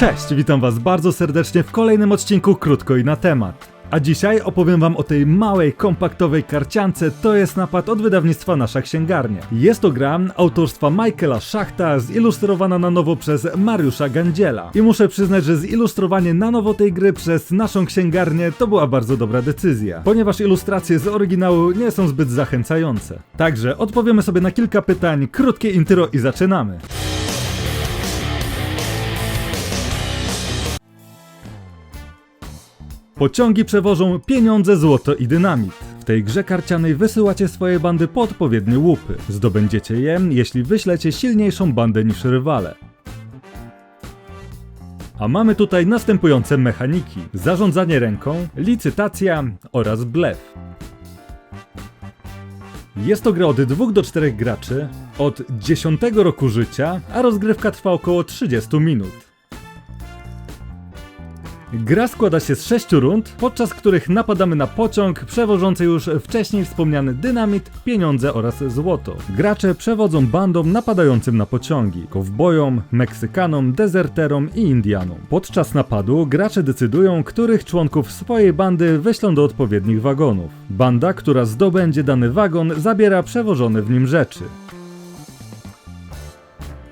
Cześć, witam was bardzo serdecznie w kolejnym odcinku Krótko i na temat. A dzisiaj opowiem wam o tej małej, kompaktowej karciance, to jest napad od wydawnictwa Nasza Księgarnia. Jest to gra autorstwa Michaela Szachta, zilustrowana na nowo przez Mariusza Gandziela. I muszę przyznać, że zilustrowanie na nowo tej gry przez Naszą Księgarnię to była bardzo dobra decyzja, ponieważ ilustracje z oryginału nie są zbyt zachęcające. Także odpowiemy sobie na kilka pytań, krótkie intro i zaczynamy. Pociągi przewożą pieniądze, złoto i dynamit. W tej grze karcianej wysyłacie swoje bandy po odpowiednie łupy. Zdobędziecie je, jeśli wyślecie silniejszą bandę niż rywale. A mamy tutaj następujące mechaniki: zarządzanie ręką, licytacja oraz blef. Jest to gra od 2 do 4 graczy, od 10 roku życia, a rozgrywka trwa około 30 minut. Gra składa się z sześciu rund, podczas których napadamy na pociąg przewożący już wcześniej wspomniany dynamit, pieniądze oraz złoto. Gracze przewodzą bandom napadającym na pociągi, kowbojom, Meksykanom, dezerterom i Indianom. Podczas napadu gracze decydują, których członków swojej bandy wyślą do odpowiednich wagonów. Banda, która zdobędzie dany wagon, zabiera przewożone w nim rzeczy.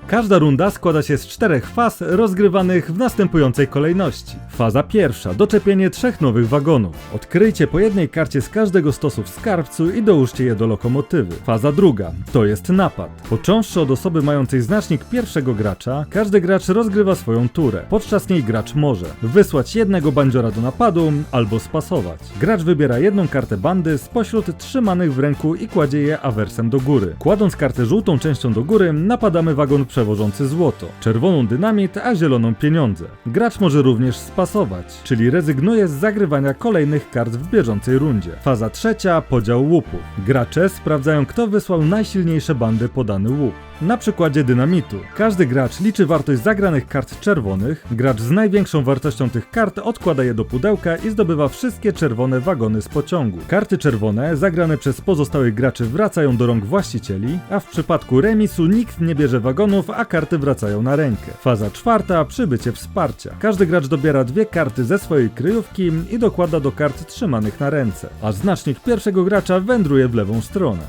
Każda runda składa się z czterech faz rozgrywanych w następującej kolejności. Faza pierwsza doczepienie trzech nowych wagonów. Odkryjcie po jednej karcie z każdego stosu w skarbcu i dołóżcie je do lokomotywy. Faza druga to jest napad. Począwszy od osoby mającej znacznik pierwszego gracza, każdy gracz rozgrywa swoją turę. Podczas niej gracz może wysłać jednego bandziora do napadu albo spasować. Gracz wybiera jedną kartę bandy spośród trzymanych w ręku i kładzie je awersem do góry. Kładąc kartę żółtą częścią do góry, napadamy wagon przewożący złoto, czerwoną dynamit, a zieloną pieniądze. Gracz może również spasować, czyli rezygnuje z zagrywania kolejnych kart w bieżącej rundzie. Faza trzecia podział łupów. Gracze sprawdzają kto wysłał najsilniejsze bandy po dany łup. Na przykładzie dynamitu. Każdy gracz liczy wartość zagranych kart czerwonych, gracz z największą wartością tych kart odkłada je do pudełka i zdobywa wszystkie czerwone wagony z pociągu. Karty czerwone zagrane przez pozostałych graczy wracają do rąk właścicieli, a w przypadku remisu nikt nie bierze wagonów, a karty wracają na rękę. Faza czwarta przybycie wsparcia. Każdy gracz dobiera dwie karty ze swojej kryjówki i dokłada do kart trzymanych na ręce, a znacznik pierwszego gracza wędruje w lewą stronę.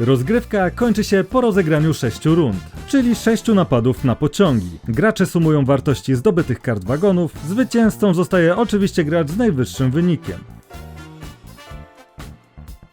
Rozgrywka kończy się po rozegraniu 6 rund, czyli 6 napadów na pociągi. Gracze sumują wartości zdobytych kart wagonów, zwycięzcą zostaje oczywiście gracz z najwyższym wynikiem.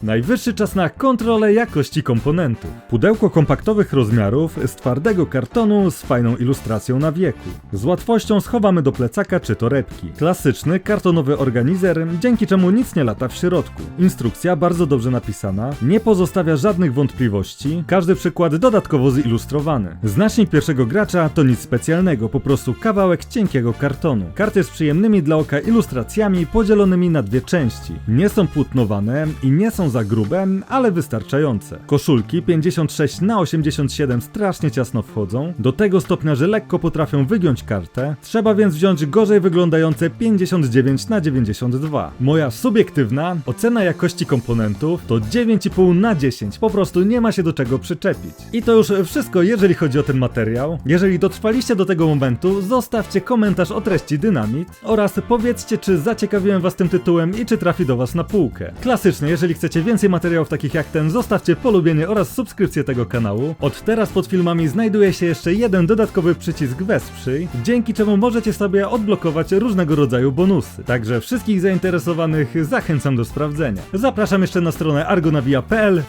Najwyższy czas na kontrolę jakości komponentów. Pudełko kompaktowych rozmiarów z twardego kartonu z fajną ilustracją na wieku. Z łatwością schowamy do plecaka czy torebki. Klasyczny kartonowy organizer, dzięki czemu nic nie lata w środku. Instrukcja bardzo dobrze napisana, nie pozostawia żadnych wątpliwości, każdy przykład dodatkowo zilustrowany. Znacznik pierwszego gracza to nic specjalnego, po prostu kawałek cienkiego kartonu. Karty z przyjemnymi dla oka ilustracjami podzielonymi na dwie części. Nie są płótnowane i nie są za grube, ale wystarczające. Koszulki 56 na 87 strasznie ciasno wchodzą, do tego stopnia, że lekko potrafią wygiąć kartę, trzeba więc wziąć gorzej wyglądające 59 na 92. Moja subiektywna ocena jakości komponentów to 9,5 na 10, po prostu nie ma się do czego przyczepić. I to już wszystko, jeżeli chodzi o ten materiał. Jeżeli dotrwaliście do tego momentu, zostawcie komentarz o treści Dynamit oraz powiedzcie, czy zaciekawiłem was tym tytułem i czy trafi do was na półkę. Klasycznie, jeżeli chcecie więcej materiałów takich jak ten, zostawcie polubienie oraz subskrypcję tego kanału. Od teraz pod filmami znajduje się jeszcze jeden dodatkowy przycisk Wesprzyj, dzięki czemu możecie sobie odblokować różnego rodzaju bonusy. Także wszystkich zainteresowanych zachęcam do sprawdzenia. Zapraszam jeszcze na stronę argonavia.pl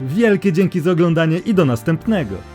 Wielkie dzięki za oglądanie i do następnego!